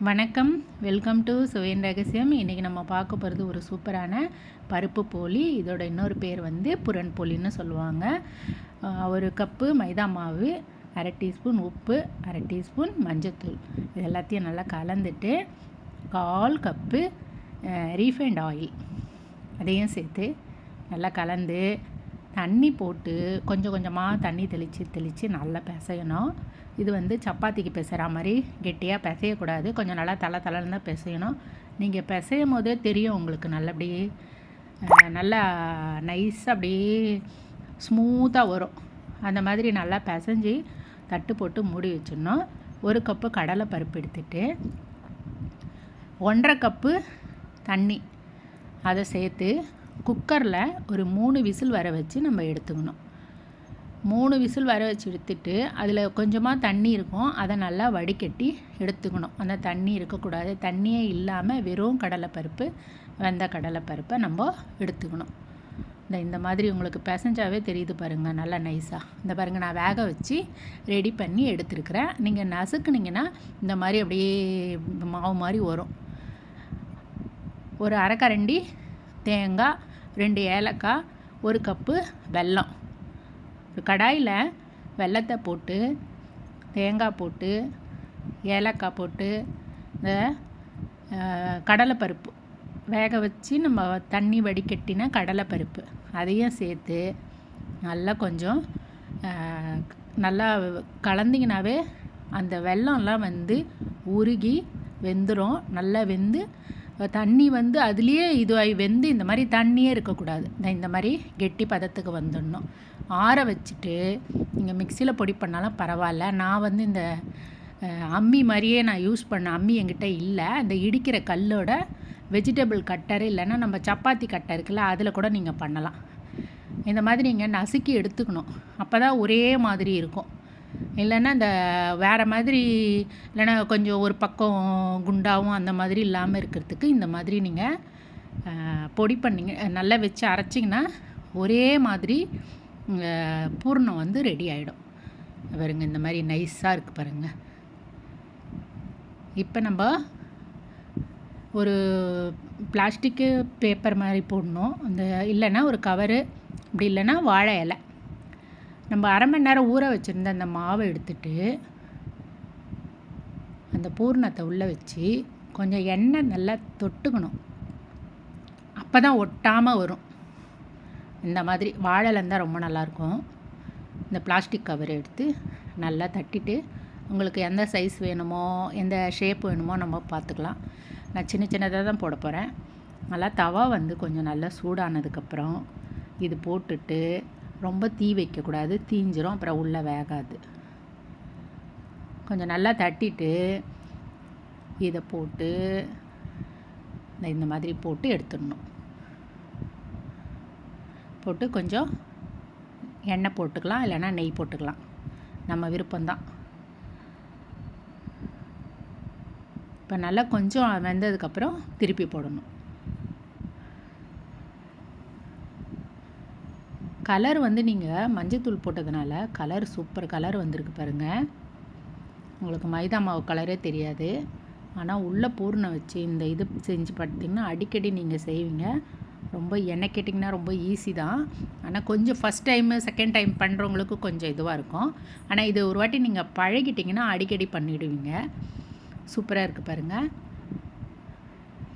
வணக்கம். Welcome to சுவையின் ரகசியம். இன்றைக்கி நம்ம பார்க்க போகிறது ஒரு சூப்பரான பருப்பு போலி. இதோட இன்னொரு பேர் வந்து புரன் போலின்னு சொல்லுவாங்க. ஒரு கப்பு மைதா மாவு அரை டீஸ்பூன் உப்பு அரை டீஸ்பூன் மஞ்சத்தூள். இது எல்லாத்தையும் நல்லா கலந்துட்டு கால் கப்பு ரீஃபைண்ட் ஆயில் அதையும் சேர்த்து நல்லா கலந்து தண்ணி போட்டு கொஞ்சம் கொஞ்சமாக தண்ணி தெளித்து தெளித்து நல்லா பிசையணும். இது வந்து சப்பாத்திக்கு பிசைகிற மாதிரி கெட்டியாக பிசையக்கூடாது. கொஞ்சம் நல்லா தலை தலைன்னு தான் பிசையணும். நீங்கள் பிசையும் போதே தெரியும் உங்களுக்கு நல்லபடி நல்லா நைஸாக அப்படியே ஸ்மூத்தாக வரும். அந்த மாதிரி நல்லா பிசைஞ்சு தட்டு போட்டு மூடி வச்சிடணும். ஒரு கப்பு கடலை பருப்பு எடுத்துட்டு ஒன்றரை கப்பு தண்ணி. அதை சேர்த்து குக்கரில் ஒரு மூணு விசில் வர வச்சு நம்ம எடுத்துக்கணும். மூணு விசில் வர வச்சு எடுத்துட்டு அதில் கொஞ்சமாக தண்ணி இருக்கும். அதை நல்லா வடிகட்டி எடுத்துக்கணும். அந்த தண்ணி இருக்கக்கூடாது. தண்ணியே இல்லாமல் வெறும் கடலைப்பருப்பு வெந்த கடலைப்பருப்பை நம்ம எடுத்துக்கணும். இந்த இந்த மாதிரி உங்களுக்கு பெசஞ்சாவே தெரியுது பாருங்கள் நல்லா நைஸாக இந்த பாருங்கள் நான் வேக வச்சு ரெடி பண்ணி எடுத்துருக்குறேன். நீங்கள் நசுக்குனிங்கன்னா இந்த மாதிரி அப்படியே மாவு மாதிரி வரும். ஒரு அரைக்கரண்டி தேங்காய் ரெண்டு ஏலக்காய் ஒரு கப்பு வெல்லம். ஒரு கடாயில் வெல்லத்தை போட்டு தேங்காய் போட்டு ஏலக்காய் போட்டு இந்த கடலைப்பருப்பு. வேக வச்சு நம்ம தண்ணி வடிகட்டின கடலைப்பருப்பு. அதையும் சேர்த்து நல்லா கொஞ்சம் நல்லா கலந்திங்கனாவே அந்த வெள்ளம்லாம் வந்து உருகி வெந்துடும் நல்லா வெந்து தண்ணி வந்து அதுலேயே இதுவாகி வெந்து இந்த மாதிரி தண்ணியே இருக்கக்கூடாது. இந்த மாதிரி கெட்டி பதத்துக்கு வந்துடணும். ஆற வச்சுட்டு நீங்கள் மிக்சியில் பொடி பண்ணாலும் பரவாயில்ல. நான் வந்து இந்த அம்மி மாதிரியே நான் யூஸ் பண்ண அம்மி என்கிட்ட இல்லை. அந்த இடிக்கிற கல்லோட வெஜிடபிள் கட்டர் இல்லைன்னா நம்ம சப்பாத்தி கட்டை இருக்குல்ல அதில் கூட நீங்கள் பண்ணலாம். இந்த மாதிரி நீங்கள் நசுக்கி எடுத்துக்கணும். அப்போ தான் ஒரே மாதிரி இருக்கும். இல்லைன்னா இந்த வேறு மாதிரி இல்லைன்னா கொஞ்சம் ஒரு பக்கம் குண்டாகவும் அந்த மாதிரி இல்லாமல் இருக்கிறதுக்கு இந்த மாதிரி நீங்கள் பொடி பண்ணிங்க. நல்லா வச்சு அரைச்சிங்கன்னா ஒரே மாதிரி பூர்ணம் வந்து ரெடி ஆகிடும் பாருங்க இந்த மாதிரி நைஸாக இருக்குது பாருங்கள் இப்போ நம்ம ஒரு பிளாஸ்டிக்கு பேப்பர் மாதிரி போடணும். அந்த இல்லைன்னா ஒரு கவரு அப்படி இல்லைன்னா வாழை இலை. நம்ம அரை மணி நேரம் ஊற வச்சுருந்த அந்த மாவை எடுத்துட்டு அந்த பூர்ணத்தை உள்ளே வச்சு கொஞ்சம் எண்ணெய் நல்லா தொட்டுக்கணும். அப்போ தான் ஒட்டாமல் வரும். இந்த மாதிரி வாழலந்தான் ரொம்ப நல்லாயிருக்கும் இந்த பிளாஸ்டிக் கவர் எடுத்து நல்லா தட்டிட்டு உங்களுக்கு எந்த சைஸ் வேணுமோ எந்த ஷேப் வேணுமோ நம்ம பார்த்துக்கலாம். நான் சின்ன சின்னதாக தான் போட போகிறேன் நல்லா தவா வந்து கொஞ்சம் நல்லா சூடானதுக்கப்புறம் இது போட்டுட்டு ரொம்ப தீ வைக்கக்கூடாது தீஞ்சிரும் அப்புறம் உள்ளே வேகாது. கொஞ்சம் நல்லா தட்டிட்டு இதை போட்டு இந்த மாதிரி போட்டு எடுத்துடணும். போட்டு கொஞ்சம் எண்ணெய் போட்டுக்கலாம் இல்லைன்னா நெய் போட்டுக்கலாம். நம்ம விருப்பம்தான். இப்போ நல்லா கொஞ்சம் வெந்ததுக்கப்புறம் திருப்பி போடணும். கலர் வந்து நீங்கள் மஞ்சத்தூள் போட்டதுனால கலர் சூப்பர் கலர் வந்திருக்கு பாருங்கள் உங்களுக்கு மைதா மாவு கலரே தெரியாது. ஆனால் உள்ளே பூர்ணம் வச்சு இந்த இது செஞ்சு பார்த்திங்கன்னா அடிக்கடி நீங்கள் செய்வீங்க. ரொம்ப எண்ணெய் கேட்டிங்கன்னா ரொம்ப ஈஸி தான். ஆனால் கொஞ்சம் ஃபஸ்ட் டைமு செகண்ட் டைம் பண்ணுறவங்களுக்கு கொஞ்சம் இதுவாக இருக்கும். ஆனால் இது ஒரு வாட்டி நீங்கள் பழகிட்டிங்கன்னா அடிக்கடி பண்ணிவிடுவீங்க சூப்பராக இருக்குது பாருங்கள்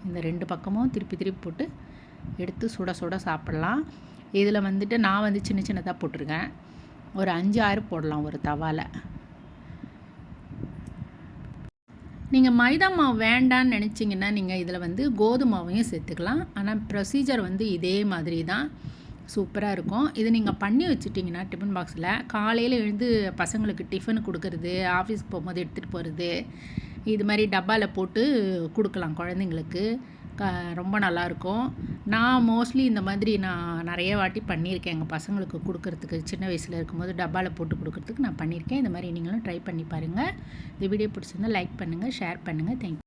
இந்த ரெண்டு பக்கமும் திருப்பி திருப்பி போட்டு எடுத்து சுட சுட சாப்பிட்லாம். இதில் வந்துட்டு நான் வந்து சின்ன சின்னதாக போட்டிருக்கேன். ஒரு அஞ்சு ஆறு போடலாம் ஒரு தவாவில் நீங்கள் மைதா மாவு வேண்டான்னு நினச்சிங்கன்னா நீங்கள் இதில் வந்து கோதுமாவையும் சேர்த்துக்கலாம். ஆனால் ப்ரொசீஜர் வந்து இதே மாதிரி தான். சூப்பராக இருக்கும். இது நீங்கள் பண்ணி வச்சுட்டிங்கன்னா டிஃபன் பாக்ஸில் காலையில் எழுந்து பசங்களுக்கு டிஃபன் கொடுக்கறது ஆஃபீஸ்க்கு போகும்போது எடுத்துகிட்டு போகிறது இது மாதிரி டப்பாவில் போட்டு கொடுக்கலாம் குழந்தைங்களுக்கு. ரொம்ப நல்லாயிருக்கும் நான் மோஸ்ட்லி இந்த மாதிரி நான் நிறைய வாட்டி பண்ணியிருக்கேன். எங்கள் பசங்களுக்கு கொடுக்குறதுக்கு சின்ன வயசில் இருக்கும்போது டப்பாவில் போட்டு கொடுக்குறதுக்கு நான் பண்ணியிருக்கேன். இந்த மாதிரி நீங்களும் ட்ரை பண்ணி பாருங்கள் இந்த வீடியோ பிடிச்சிருந்தால் லைக் பண்ணுங்கள் ஷேர் பண்ணுங்கள் தேங்க்யூ